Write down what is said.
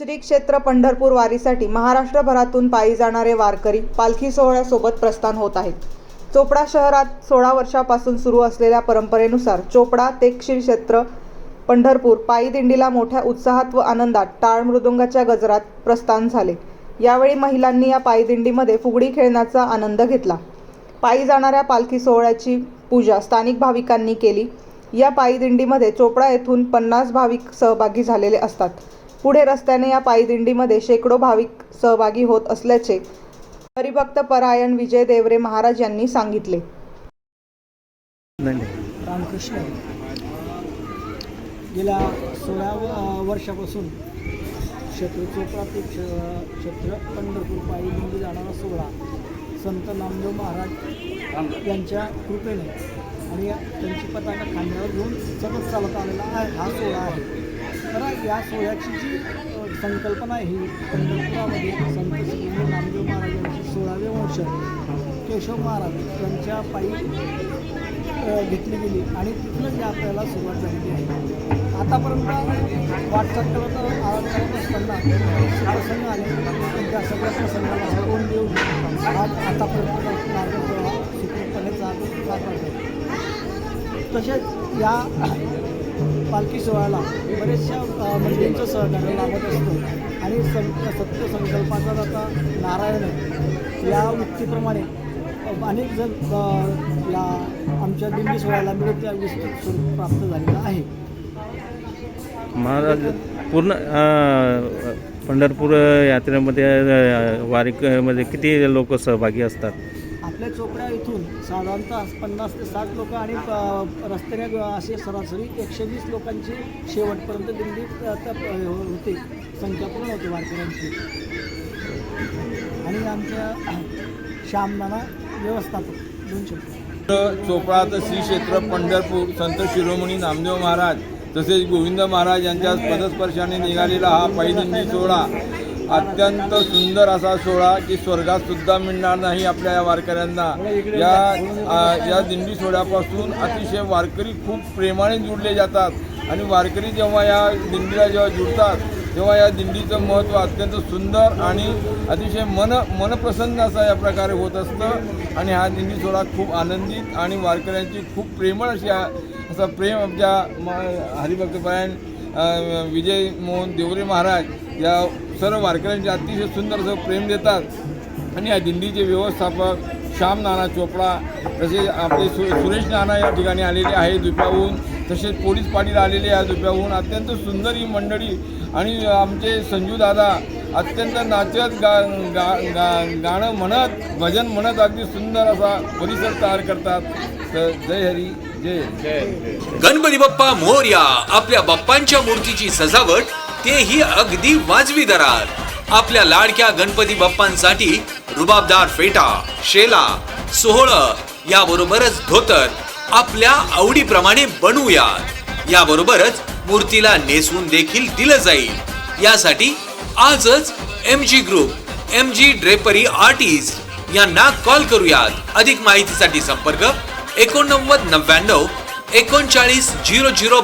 श्री क्षेत्र पंढरपूर वारीसाठी महाराष्ट्रभरातून पायी जाणारे वारकरी पालखी सोहळ्यासोबत प्रस्थान होत आहेत. चोपडा शहरात सोळा वर्षापासून सुरू असलेल्या परंपरेनुसार चोपडा ते क्षेत्र पंढरपूर पायी दिंडीला मोठ्या उत्साहात व आनंदात टाळ मृदुंगाच्या गजरात प्रस्थान झाले. यावेळी महिलांनी या पायी दिंडीमध्ये फुगडी खेळण्याचा आनंद घेतला. पायी जाणाऱ्या पालखी सोहळ्याची पूजा स्थानिक भाविकांनी केली. या पायी दिंडीमध्ये चोपडा येथून पन्नास भाविक सहभागी झालेले असतात. पुढे रस्त्याने या पायी दिंडीमध्ये शेकडो भाविक सहभागी होत असल्याचे हरिभक्त परायण विजय देवरे महाराज यांनी सांगितले. रामकृष्ण गेल्या सोळा वर्षापासून क्षेत्र चोपडा ते क्ष- क्षेत्र पंढरपूर पायी जाणारा सोहळा संत नामदेव महाराज यांच्या कृपेने आणि त्यांची पताका खांद्यावर घेऊन सतत चालत आलेला आहे. हा सोहळा आहे. तर या सोहळ्याची जी संकल्पना आहे ही पंढरपुरामध्ये संत श्री नामदेव महाराज यांचे सोळावे वंश केशव महाराज यांच्या पायी घेतली गेली आणि तिथूनच या आपल्याला सुरुवात झालेली आहे. आतापर्यंत वाटचाल करत आवाज करत असताना प्रसंग आले. त्या सगळ्या प्रसंगाला हरवून देऊन आज आतापर्यंत मार्ग प्रवाह जात जात आहे तसेच या पालखी सोहळ्याला बरेचशा मंडळींचं सहकार्य लाभत असतो. आणि सं सत्य संकल्पाचा आता नारायण या वृत्तीप्रमाणे अनेक जण या आमच्या दिंडी सोहळ्याला मिळत त्या विस्तृत स्वरूप प्राप्त झालेलं आहे. महाराज पूर्ण पंढरपूर यात्रेमध्ये वारीमध्ये किती लोक सहभागी असतात? आपल्या चोपड्या इथून साधारणतः पन्नास ते साठ लोक आणि रस्त्याने असे सरासरी एकशे वीस लोकांची शेवटपर्यंत दिंडी होते. संख्या पूर्ण होते वारकऱ्यांची. आणि आमच्या श्यामनाना व्यवस्थापक दोन शब्द. चोपडा तर श्री क्षेत्र पंढरपूर संत शिरोमणी नामदेव महाराज तसेच गोविंद महाराज यांच्या पदस्पर्शाने निघालेला हा पहिली सोहळा. अत्यंत सुंदर असा सोहळा की स्वर्गात सुद्धा मिळणार नाही आपल्या या वारकऱ्यांना. या आ, या दिंडी सोहळ्यापासून अतिशय वारकरी खूप प्रेमाने जुडले जातात. आणि वारकरी जेव्हा या दिंडीला जेव्हा जुडतात तेव्हा या दिंडीचं महत्त्व अत्यंत सुंदर आणि अतिशय मन मनप्रसन्न असा या प्रकारे होत असतं. आणि हा दिंडी सोहळा खूप आनंदित आणि वारकऱ्यांची खूप प्रेमळ अशी असा प्रेम आमच्या म हरिभक्तपरायण विजय मोहन देवरे महाराज या सर्व वारकऱ्यांचे अतिशय सुंदर असं प्रेम देतात. आणि या दिंडीचे व्यवस्थापक श्याम नाना चोपडा तसेच आपले सु सुरेश नाना या ठिकाणी आलेले आहे दुप्याहून तसेच पोलीस पाटील आलेले आहे दुप्याहून अत्यंत सुंदर ही मंडळी आणि आमचे संजू दादा अत्यंत नाचत गा गा गा गाणं म्हणत भजन म्हणत अगदी सुंदर असा परिसर तयार करतात. तर जय हरी जय जय. गणपती बाप्पा मोर्या आपल्या बाप्पांच्या मूर्तीची सजावट तेही अगदी वाजवी दरात. आपल्या लाडक्या गणपती बाप्पांसाठी रुबाबदार फेटा शेला सोहळ याबरोबरच धोतर आपल्या आवडीप्रमाणे बनवूयात. याबरोबरच मूर्तीला नेसवून देखील दिलं जाईल. यासाठी आजच M G group M G drapery artist यांना कॉल करूयात. अधिक माहितीसाठी संपर्क एकोणनव्वद नव्याण्णव एकोणचाळीस झिरो झिरो